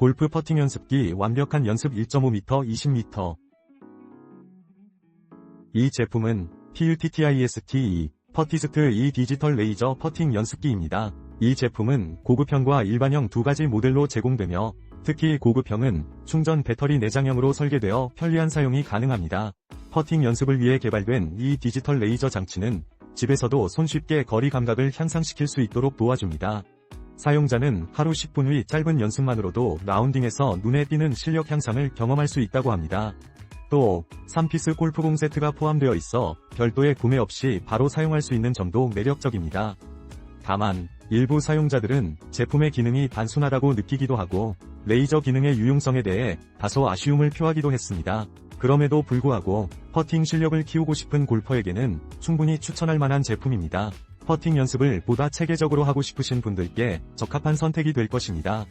골프 퍼팅 연습기 완벽한 연습 1.5m 20m 이 제품은 PUTTIST 퍼티스트 E 디지털 레이저 퍼팅 연습기입니다. 이 제품은 고급형과 일반형 두 가지 모델로 제공되며 특히 고급형은 충전 배터리 내장형으로 설계되어 편리한 사용이 가능합니다. 퍼팅 연습을 위해 개발된 이 디지털 레이저 장치는 집에서도 손쉽게 거리 감각을 향상시킬 수 있도록 도와줍니다. 사용자는 하루 10분 의 짧은 연습만으로도 라운딩에서 눈에 띄는 실력 향상을 경험할 수 있다고 합니다. 또 3피스 골프공 세트가 포함되어 있어 별도의 구매 없이 바로 사용할 수 있는 점도 매력적입니다. 다만 일부 사용자들은 제품의 기능이 단순하다고 느끼기도 하고 레이저 기능의 유용성에 대해 다소 아쉬움을 표하기도 했습니다. 그럼에도 불구하고 퍼팅 실력을 키우고 싶은 골퍼에게는 충분히 추천할 만한 제품입니다. 퍼팅 연습을 보다 체계적으로 하고 싶으신 분들께 적합한 선택이 될 것입니다.